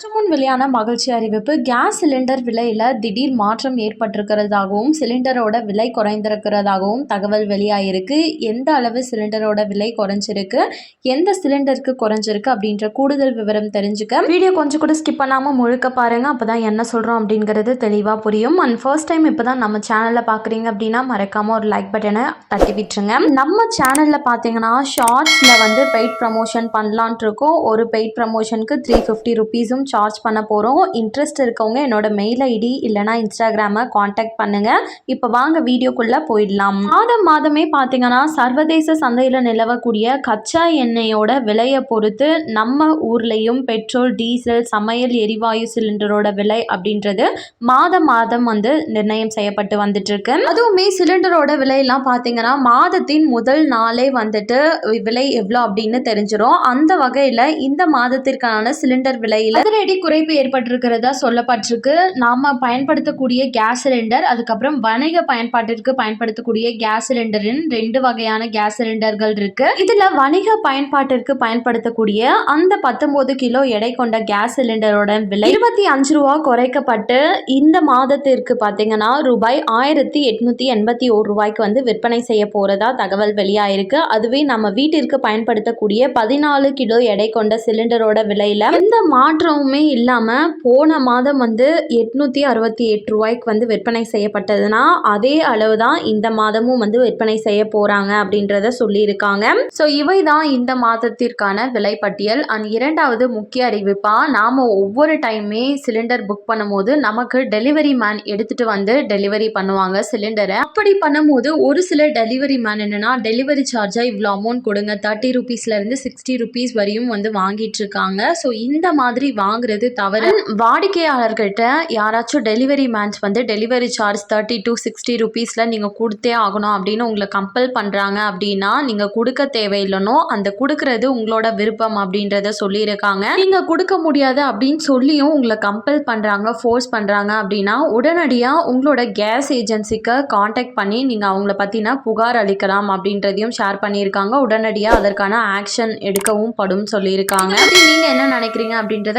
சற்று முன் வெளியான மகிழ்ச்சி அறிவிப்பு கேஸ் சிலிண்டர் விலையில் திடீர் மாற்றம் ஏற்பட்டிருக்கிறதாகவும் சிலிண்டரோட விலை குறைந்திருக்கிறதாகவும் தகவல் வெளியாயிருக்கு. எந்த அளவு சிலிண்டரோட விலை குறைஞ்சிருக்கு? எந்த சிலிண்டருக்கு குறைஞ்சிருக்கு? அப்படின்ற கூடுதல் விவரம் தெரிஞ்சுக்க வீடியோ கொஞ்சம் கூட ஸ்கிப் பண்ணாமல் முழுக்க பாருங்கள் அப்போ தான் என்ன சொல்கிறோம் அப்படிங்கிறது தெளிவாக புரியும். அண்ட் ஃபர்ஸ்ட் டைம் இப்போ தான் நம்ம சேனலில் பார்க்குறீங்க அப்படின்னா மறக்காமல் ஒரு லைக் பட்டனை தட்டி விட்டுருங்க. நம்ம சேனலில் பார்த்தீங்கன்னா ஷார்ட்ஸில் வந்து பெய்ட் ப்ரமோஷன் பண்ணலான் இருக்கோம். ஒரு பெய்ட் ப்ரமோஷனுக்கு த்ரீ ஃபிஃப்டி ருபீஸும் சார்ஜ் பண்ண போகிறோம் இன்ட்ரெஸ்ட் இருக்கவங்க என்னோட மெயில் ஐடி இல்லைனா இன்ஸ்டாகிராமை காண்டாக்ட் பண்ணுங்கள் இப்போ வாங்க வீடியோக்குள்ளே போயிடலாம். மாதம் மாதமே பார்த்தீங்கன்னா சர்வதேச சந்தையில் நிலவக்கூடிய கச்சா எண்ணெயோட விலையை பொறுத்து நம்ம ஊர்லேயும் பெட்ரோல் டீசல் சமையல் எரிவாயு சிலிண்டரோட விலை அப்படின்றது மாதம் மாதம் வந்து நிர்ணயம் செய்யப்பட்டு வந்துட்டுருக்கு. அதுவுமே சிலிண்டரோட விலையெல்லாம் பார்த்தீங்கன்னா மாதத்தின் முதல் நாளே வந்துட்டு விலை எவ்வளோ அப்படின்னு தெரிஞ்சிடும் அந்த வகையில் இந்த மாதத்திற்கான சிலிண்டர் விலையில் அடி குறைப்பு ஏற்பட்டிருக்கிறதா சொல்லப்பட்டிருக்கு. நாம் பயன்படுத்தக்கூடிய கேஸ் சிலிண்டர் அதுக்கப்புறம் வணிக பயன்பாட்டிற்கு பயன்படுத்தக்கூடிய கேஸ் சிலிண்டரின் ரெண்டு வகையான கேஸ் சிலிண்டர்கள் இருக்கு. இதுல வணிக பயன்பாட்டிற்கு பயன்படுத்தக்கூடிய அந்த பத்தொன்பது கிலோ எடை கொண்ட கேஸ் சிலிண்டரோட விலை இருபத்தி அஞ்சு ரூபா குறைக்கப்பட்டு இந்த மாதத்திற்கு பார்த்தீங்கன்னா ரூபாய் ஆயிரத்தி எட்நூத்தி எண்பத்தி ஒரு ரூபாய்க்கு வந்து விற்பனை செய்ய போறதா தகவல் வெளியாயிருக்கு. அதுவே நம்ம வீட்டிற்கு பயன்படுத்தக்கூடிய பதினாலு கிலோ எடை கொண்ட சிலிண்டரோட விலையில எந்த மாற்றமும் இல்லாமல் போன மாதம் வந்து எட்நூற்றி அறுபத்தி எட்டு ரூபாய்க்கு வந்து விற்பனை செய்யப்பட்டதுன்னா அதே அளவு தான் இந்த மாதமும் வந்து விற்பனை செய்ய போகிறாங்க அப்படின்றத சொல்லியிருக்காங்க. ஸோ இவை தான் இந்த மாதத்திற்கான விலைப்பட்டியல் அண்ட் இரண்டாவது முக்கிய அறிவிப்பாக நாம் ஒவ்வொரு டைமே சிலிண்டர் புக் பண்ணும்போது நமக்கு டெலிவரி மேன் எடுத்துகிட்டு வந்து டெலிவரி பண்ணுவாங்க சிலிண்டரை. அப்படி பண்ணும்போது ஒரு சில டெலிவரி மேன் என்னென்னா டெலிவரி சார்ஜாக இவ்வளோ அமௌண்ட் கொடுங்க. தேர்ட்டி ருபீஸ்லேருந்து சிக்ஸ்டி ருபீஸ் வரையும் வந்து வாங்கிட்டு இருக்காங்க. ஸோ இந்த மாதிரி வாங்குறது தவறு. வாடிக்கையாளர்கிட்ட யாராச்சும் டெலிவரி மேன்ஸ் வந்து delivery charge thirty to sixty ருபீஸில் நீங்கள் கொடுத்தே ஆகணும் அப்படின்னு உங்களை கம்பல் பண்ணுறாங்க அப்படின்னா நீங்கள் கொடுக்க தேவையில்லைனோ அந்த கொடுக்கறது உங்களோட விருப்பம் அப்படின்றத சொல்லியிருக்காங்க. நீங்கள் கொடுக்க முடியாது அப்படின்னு சொல்லியும் உங்களை கம்பல் பண்ணுறாங்க ஃபோர்ஸ் பண்ணுறாங்க அப்படின்னா உடனடியாக உங்களோட கேஸ் ஏஜென்சிக்கு காண்டாக்ட் பண்ணி நீங்கள் அவங்கள பற்றின புகார் அளிக்கலாம் அப்படின்றதையும் ஷேர் பண்ணியிருக்காங்க. உடனடியாக அதற்கான ஆக்ஷன் எடுக்கவும் படும் சொல்லியிருக்காங்க. நீங்கள் என்ன நினைக்கிறீங்க அப்படின்றத